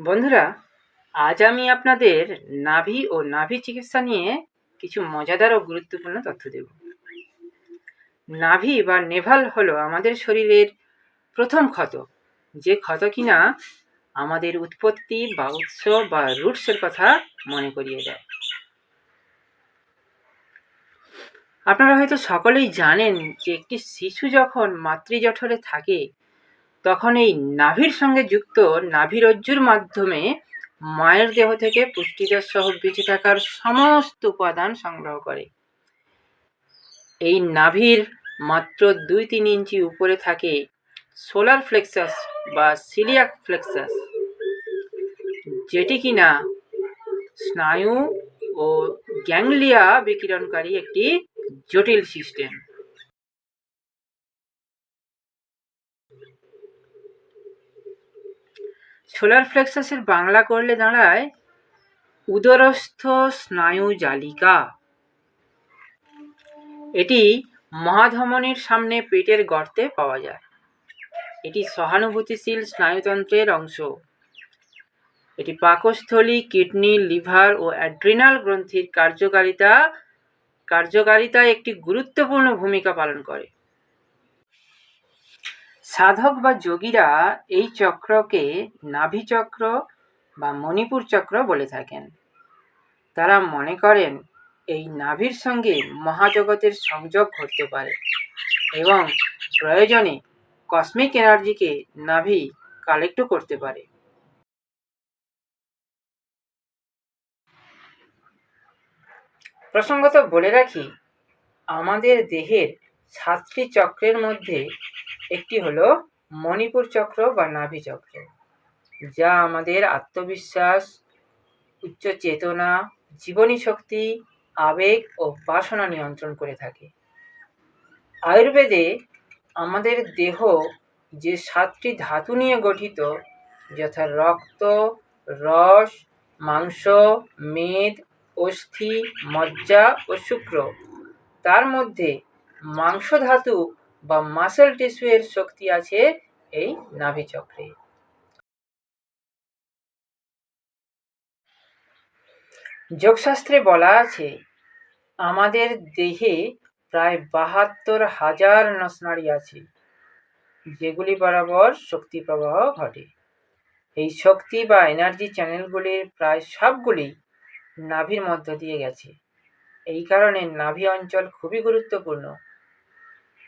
বন্ধুরা, আজ আমি আপনাদের নাভি ও নাভি চিকিৎসা নিয়ে কিছু মজাদার ও গুরুত্বপূর্ণ তথ্য দেব। নাভি বা নেভাল হলো আমাদের শরীরের প্রথম ক্ষত। যে ক্ষত কিনা আমাদের উৎপত্তি বা উৎস বা রুটসের কথা মনে করিয়ে দেয়। আপনারা হয়তো সকলেই জানেন যে একটি শিশু যখন মাতৃজঠরে থাকে তখন এই নাভির সঙ্গে যুক্ত নাভিরজ্জুর মাধ্যমে মায়ের দেহ থেকে পুষ্টিকর সহ বেঁচে থাকার সমস্ত উপাদান সংগ্রহ করে। এই নাভির মাত্র দুই তিন ইঞ্চি উপরে থাকে সোলার ফ্লেক্সাস বা সিলিয়াক ফ্লেক্সাস, যেটি কিনা স্নায়ু ও গ্যাংলিয়া বিকিরণকারী একটি জটিল সিস্টেম। সোলার ফ্লেক্সাসের বাংলা করলে দাঁড়ায়, উদরস্থ স্নায়ু জালিকা। এটি মহাধমনীর সামনে পেটের গর্তে পাওয়া যায়। এটি সহানুভূতিশীল স্নায়ুতন্ত্রের অংশ। এটি পাকস্থলী, কিডনি, লিভার ও অ্যাড্রিনাল গ্রন্থির কার্যকারিতা, কার্যকারিতায় একটি গুরুত্বপূর্ণ ভূমিকা পালন করে। সাধক বা যোগীরা এই চক্রকে নাভি চক্র বা মণিপুর চক্র বলে থাকেন। তারা মনে করেন, এই নাভির সঙ্গে মহাজগতের সংযোগ ঘটতে পারে এবং প্রয়োজনে কসমিক এনার্জিকে নাভি কালেক্টও করতে পারে। প্রসঙ্গত বলে রাখি, আমাদের দেহের সাতটি চক্রের মধ্যে একটি হলো মণিপুর চক্র বা নাভি চক্র, যা আমাদের আত্মবিশ্বাস, উচ্চ চেতনা, জীবনী শক্তি, আবেগ ও বাসনা নিয়ন্ত্রণ করে থাকে। আয়ুর্বেদে আমাদের দেহ যে সাতটি ধাতু নিয়ে গঠিত, যথা রক্ত, রস, মাংস, মেদ, অস্থি, মজ্জা ও শুক্র, তার মধ্যে মাংস ধাতু বা মাসেল টিস্যু এর শক্তি আছে এই নাভি চক্রে। যোগশাস্ত্রে বলা আছে, আমাদের দেহে প্রায় বাহাত্তর হাজার নসনাড়ি আছে, যেগুলি বরাবর শক্তি প্রবাহ ঘটে। এই শক্তি বা এনার্জি চ্যানেলগুলির প্রায় সবগুলি নাভির মধ্য দিয়ে গেছে। এই কারণে নাভি অঞ্চল খুবই গুরুত্বপূর্ণ।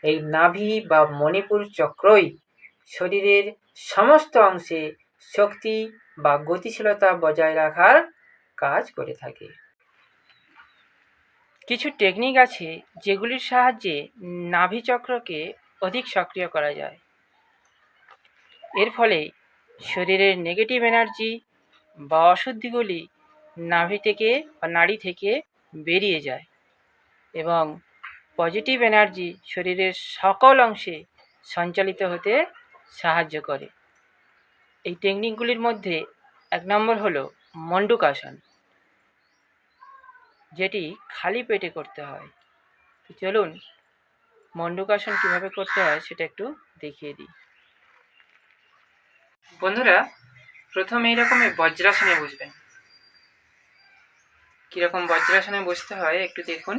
এই নাভি বা মণিপুর চক্রই শরীরের সমস্ত অংশে শক্তি বা গতিশীলতা বজায় রাখার কাজ করে থাকে। কিছু টেকনিক আছে যেগুলির সাহায্যে নাভি চক্রকে অধিক সক্রিয় করা যায়। এর ফলে শরীরের নেগেটিভ এনার্জি বা অশুদ্ধিগুলি নাভি থেকে বা নাড়ি থেকে বেরিয়ে যায় এবং পজিটিভ এনার্জি শরীরের সকল অংশে সঞ্চালিত হতে সাহায্য করে। এই টেকনিকগুলির মধ্যে এক নম্বর হলো মন্ডুকাসন, যেটি খালি পেটে করতে হয়। তো চলুন মন্ডুকাসন কীভাবে করতে হয় সেটা একটু দেখিয়ে দিই। বন্ধুরা, প্রথমে এইরকম বজ্রাসনে বসবেন। কীরকম বজ্রাসনে বসতে হয় একটু দেখুন।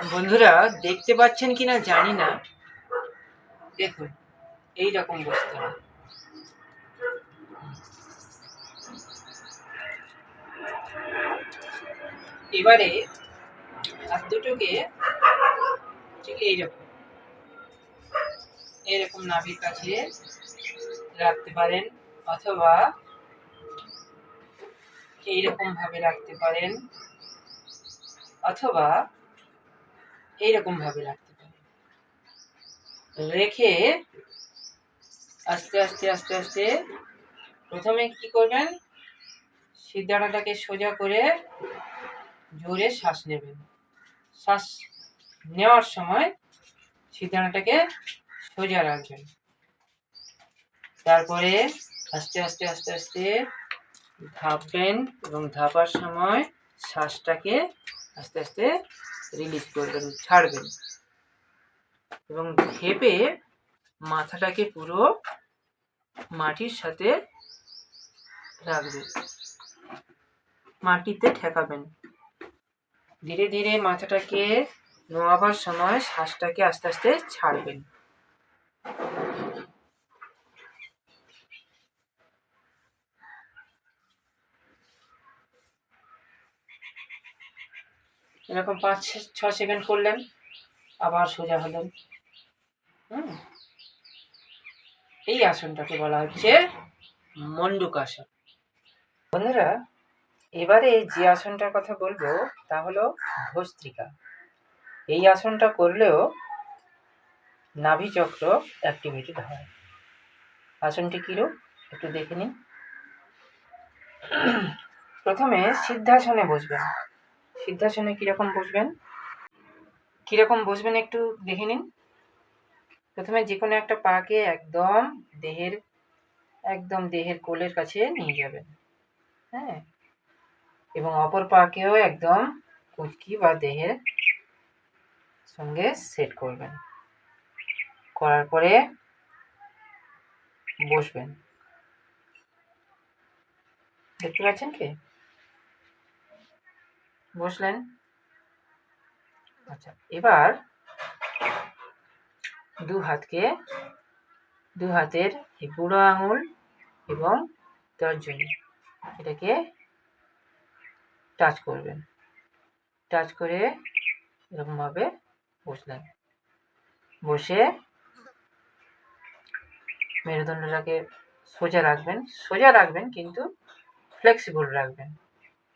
বন্ধুরা, দেখতে পাচ্ছেন কিনা জানি না। দেখুন এই রকম বসতে। এবারে হাত দুটোকে ঠিক এইরকম এইরকম নাভির কাছে রাখতে পারেন অথবা এইরকম ভাবে রাখতে পারেন অথবা এইরকম ভাবে রাখতে পারেন রেখে আস্তে আস্তে আস্তে আস্তে প্রথমে কি করবেন? সিদ্ধাটাটাকে সোজা করে জোরে শ্বাস নেবেন। শ্বাস নেওয়ার সময় সিদ্ধানাটাকে সোজা রাখবেন। তারপরে আস্তে আস্তে আস্তে আস্তে ধাপবেন এবং ধাপার সময় শ্বাসটাকে আস্তে আস্তে রিলিজ করবেন, ছাড়বেন। এবং ভেবে মাথাটাকে পুরো মাটির সাথে রাখবেন। মাটিতে ঠেকাবেন। ধীরে ধীরে মাথাটাকে নোয়াবার সময় শ্বাসটাকে আস্তে আস্তে ছাড়বেন। এরকম পাঁচ ছ- সেকেন্ড করলেন, আবার সোজা হলেন। হুম। এই আসনটাকে বলা হচ্ছে মন্ডুক আসন। বন্ধুরা, এবারে যে আসনটার কথা বলব, তা হলো ভস্ত্রিকা। এই আসনটা করলেও নাভিচক্র অ্যাক্টিভেটেড হয়। আসনটি কিরূপ একটু দেখে নিন প্রথমে সিদ্ধাসনে বসবেন। সিদ্ধাসনে কীরকম বসবেন? কীরকম বসবেন একটু দেখে নিন। প্রথমে যে কোনো একটা পাকে একদম দেহের একদম দেহের কোলের কাছে নিয়ে যাবেন। হ্যাঁ? এবং অপর পাকেও একদম কুচকি বা দেহের সঙ্গে সেট করবেন। করার পরে বসবেন। দেখতে পাচ্ছেন কি? বসলেন। আচ্ছা এবার দু হাতকে, দু হাতের এই বুড়ো আঙুল এবং তর্জনী, এটাকে টাচ করবেন। টাচ করে এরকমভাবে বসলেন। বসে মেরুদণ্ডটাকে সোজা রাখবেন। সোজা রাখবেন কিন্তু ফ্লেক্সিবল রাখবেন।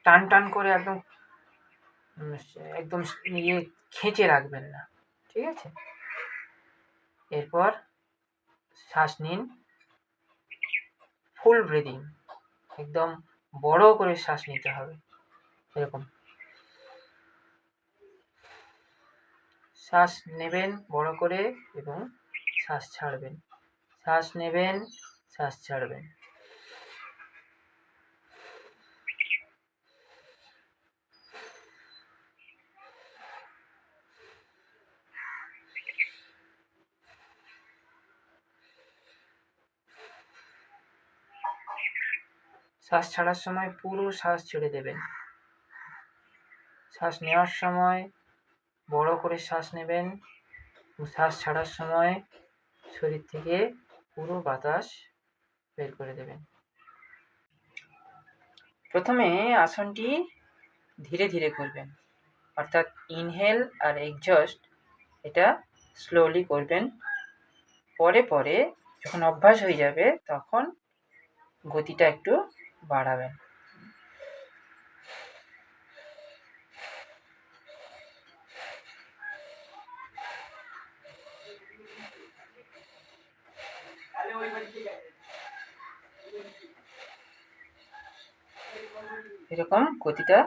টান টান করে একদম একদম ইয়ে খেঁচে রাখবেন না, ঠিক আছে? এরপর শ্বাস নিন। ফুল ব্রিদিং একদম বড় করে শ্বাস নিতে হবে, এরকম। শ্বাস নেবেন বড় করে এবং শ্বাস ছাড়বেন। শ্বাস নেবেন, শ্বাস ছাড়বেন। শ্বাস ছাড়ার সময় পুরো শ্বাস ছেড়ে দেবেন। শ্বাস নেওয়ার সময় বড় করে শ্বাস নেবেন। শ্বাস ছাড়ার সময় শরীর থেকে পুরো বাতাস বের করে দেবেন। প্রথমে আসনটি ধীরে ধীরে করবেন। অর্থাৎ ইনহেল আর এক্সজস্ট এটা স্লোলি করবেন। পরে পরে যখন অভ্যাস হয়ে যাবে তখন গতিটা একটু বাড়াবেন। এরকম গতিটা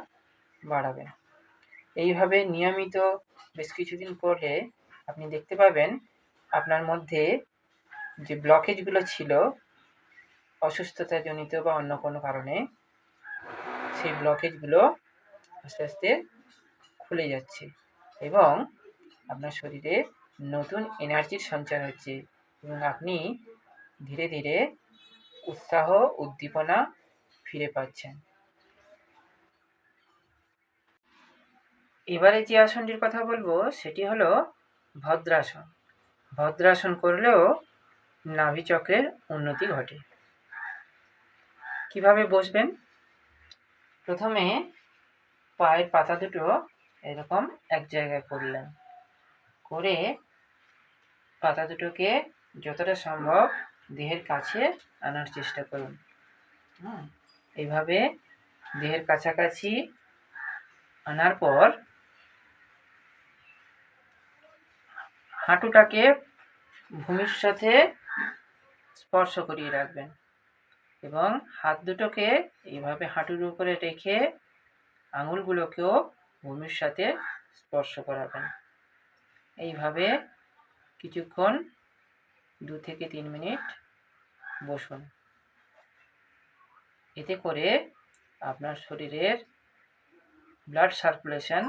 বাড়াবেন। এইভাবে নিয়মিত বেশ কিছুদিন করলে আপনি দেখতে পাবেন আপনার মধ্যে যে ব্লকেজগুলো ছিল অসুস্থতাজনিত বা অন্য কোনো কারণে সেই ব্লকেজগুলো আস্তে আস্তে খুলে যাচ্ছে এবং আপনার শরীরে নতুন এনার্জির সঞ্চার হচ্ছে এবং আপনি ধীরে ধীরে উৎসাহ, উদ্দীপনা ফিরে পাচ্ছেন। এবারে যে আসনটির কথা বলব, সেটি হলো ভদ্রাসন। ভদ্রাসন করলেও নাভিচক্রের উন্নতি ঘটে। কীভাবে বসবেন? প্রথমে পায়ের পাতা দুটো এরকম এক জায়গায় করলেন। করে পাতা দুটোকে যতটা সম্ভব দেহের কাছে আনার চেষ্টা করুন। এইভাবে দেহের কাছাকাছি আনার পর হাঁটুটাকে ভূমির সাথে স্পর্শ করিয়ে রাখবেন। এবং হাত দুটোকে এইভাবে হাঁটুর উপরে রেখে আঙুলগুলোকেও ভূমির সাথে স্পর্শ করাবেন। এইভাবে কিছুক্ষণ দু থেকে তিন মিনিট বসুন। এতে করে আপনার শরীরের ব্লাড সার্কুলেশন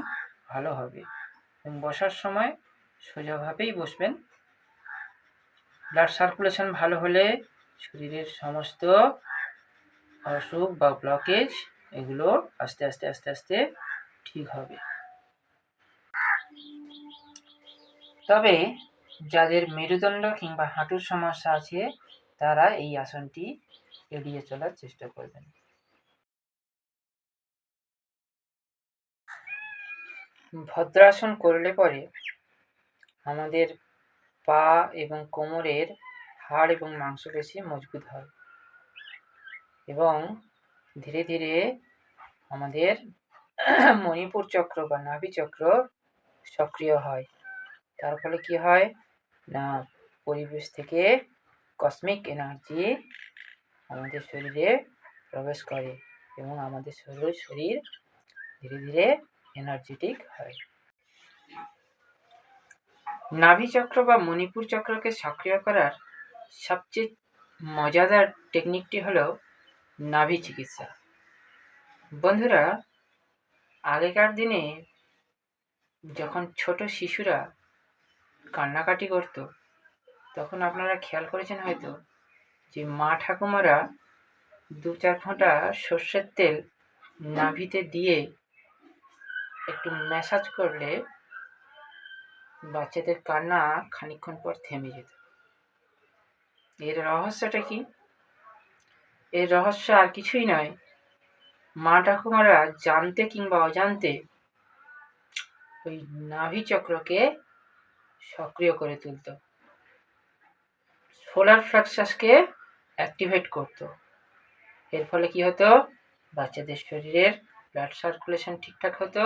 ভালো হবে। এবং বসার সময় সোজাভাবেই বসবেন। ব্লাড সার্কুলেশন ভালো হলে শরীরের সমস্ত অসুখ বা ব্লকেজ এগুলো আস্তে আস্তে আস্তে আস্তে ঠিক হবে। তবে যাদের মেরুদণ্ড কিংবা হাঁটুর সমস্যা আছে, তারা এই আসনটি এড়িয়ে চলার চেষ্টা করবেন। ভদ্রাসন করলে পরে আমাদের পা এবং কোমরের হাড় এবং মাংসপেশি মজবুত হয়। এবং ধীরে ধীরে আমাদের মণিপুর চক্র বা নাভি চক্র সক্রিয় হয়। তার ফলে কি হয়? না, পরিবেশ থেকে কসমিক এনার্জি আমাদের শরীরে প্রবেশ করে এবং আমাদের শরীর শরীর ধীরে ধীরে এনার্জেটিক হয়। নাভি চক্র বা মণিপুর চক্রকে সক্রিয় করার সবচেয়ে মজাদার টেকনিকটি হলো নাভি চিকিৎসা। বন্ধুরা, আগেকার দিনে যখন ছোট শিশুরা কান্নাকাটি করত, তখন আপনারা খেয়াল করেছেন হয়তো যে মা ঠাকুমারা দু চার ফোঁটা সর্ষের তেল নাভিতে দিয়ে একটু ম্যাসাজ করলে বাচ্চাদের কান্না খানিকক্ষণ পর থেমে যেত। এর রহস্যটা কি? এর রহস্য আর কিছুই নয়। মা ঠাকুমারা জানতে কিংবা অজান্তে ওই নাভি চক্রকে সক্রিয় করে তুলত। সোলার ফ্লাক্সাসকে অ্যাক্টিভেট করত। এর ফলে কি হতো? বাচ্চাদের শরীরের ব্লাড সার্কুলেশন ঠিকঠাক হতো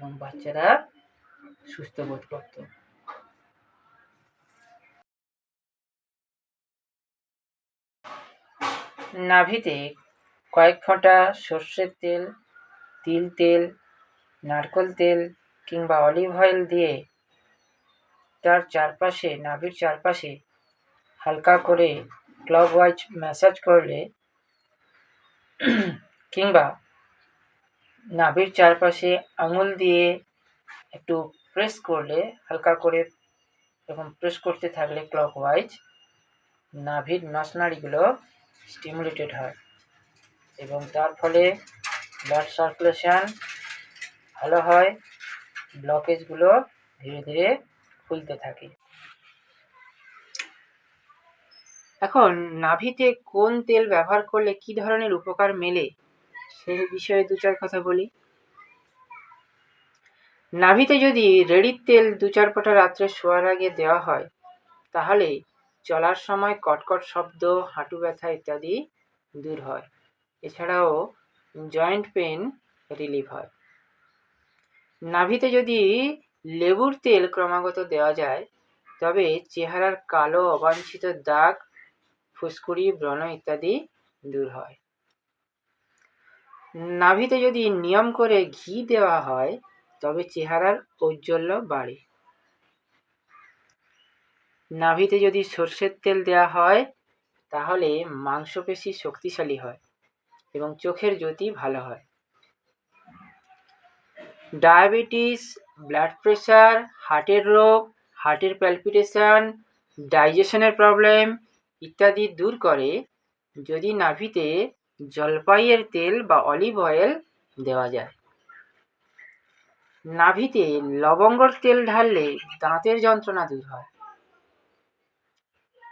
এবং বাচ্চারা সুস্থ বোধ করত। নাভিতে কয়েক ফোঁটা সর্ষের তেল, তিল তেল, নারকোল তেল কিংবা অলিভ অয়েল দিয়ে তার চারপাশে, নাভির চারপাশে হালকা করে ক্লকওয়াইজ ম্যাসাজ করলে কিংবা নাভির চারপাশে আঙুল দিয়ে একটু প্রেস করলে, হালকা করে এরকম প্রেস করতে থাকলে ক্লকওয়াইজ নাভির নসনাড়িগুলো স্টিমুলেটেড হয়। এবং তার ফলে ব্লাড সার্কুলেশন ভালো হয় ব্লকেজগুলো ধীরে ধীরে খুলতে থাকে। এখন নাভিতে কোন তেল ব্যবহার করলে কি ধরনের উপকার মেলে সেই বিষয়ে দু চার কথা বলি। নাভিতে যদি রেড়ির তেল দু চার ফোঁটা রাত্রে শোয়ার আগে দেওয়া হয়, তাহলে চলার সময় কটকট শব্দ, হাঁটু ব্যথা ইত্যাদি দূর হয়। এছাড়াও জয়েন্ট পেন রিলিফ হয়। নাভিতে যদি লেবুর তেল ক্রমাগত দেওয়া যায়, তবে চেহারার কালো অবাঞ্ছিত দাগ, ফুসকুড়ি, ব্রণ ইত্যাদি দূর হয়। নাভিতে যদি নিয়ম করে ঘি দেওয়া হয়, তবে চেহারার ঔজ্জ্বল্য বাড়ে। নাভিতে যদি সর্ষের তেল দেওয়া হয়, তাহলে মাংসপেশি শক্তিশালী হয় এবং চোখের জ্যোতি ভালো হয়। ডায়াবেটিস, ব্লাড প্রেশার হার্টের রোগ, হার্টের প্যালপিটেশন, ডাইজেশনের প্রবলেম ইত্যাদি দূর করে যদি নাভিতে জলপাইয়ের তেল বা অলিভ অয়েল দেওয়া যায়। নাভিতে লবঙ্গর তেল ঢাললে দাঁতের যন্ত্রণা দূর হয়।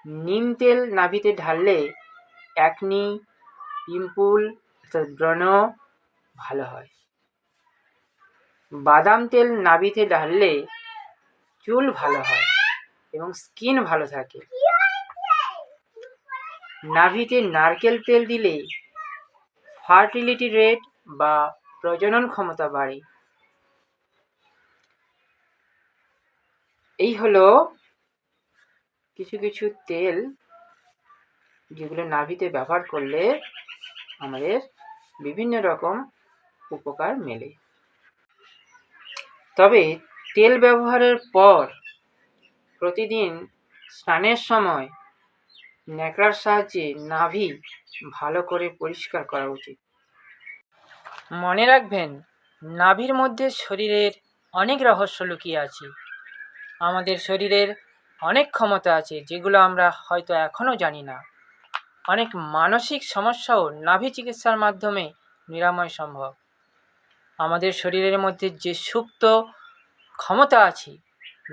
নিম তেল নাভিতে ঢাললে অ্যাকনি পিম্পুল অর্থাৎ ব্রণ ভালো হয়। বাদাম তেল নাভিতে ঢাললে চুল ভালো হয় এবং স্কিন ভালো থাকে। নাভিতে নারকেল তেল দিলে ফার্টিলিটি রেট বা প্রজনন ক্ষমতা বাড়ে। এই হলো কিছু কিছু তেল যেগুলো নাভিতে ব্যবহার করলে আমাদের বিভিন্ন রকম উপকার মেলে। তবে তেল ব্যবহারের পর প্রতিদিন স্নানের সময় ন্যাকড়ার সাহায্যে নাভি ভালো করে পরিষ্কার করা উচিত। মনে রাখবেন, নাভির মধ্যে শরীরের অনেক রহস্য লুকিয়ে আছে। আমাদের শরীরের অনেক ক্ষমতা আছে, যেগুলো আমরা হয়তো এখনও জানি না। অনেক মানসিক সমস্যাও নাভি চিকিৎসার মাধ্যমে নিরাময় সম্ভব। আমাদের শরীরের মধ্যে যে সুপ্ত ক্ষমতা আছে,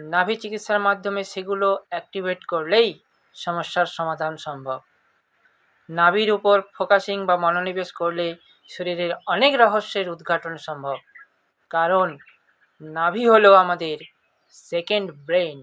নাভি চিকিৎসার মাধ্যমে সেগুলো অ্যাক্টিভেট করলেই সমস্যার সমাধান সম্ভব। নাভির উপর ফোকাসিং বা মনোনিবেশ করলে শরীরের অনেক রহস্যের উদ্ঘাটন সম্ভব। কারণ নাভি হলো আমাদের সেকেন্ড ব্রেন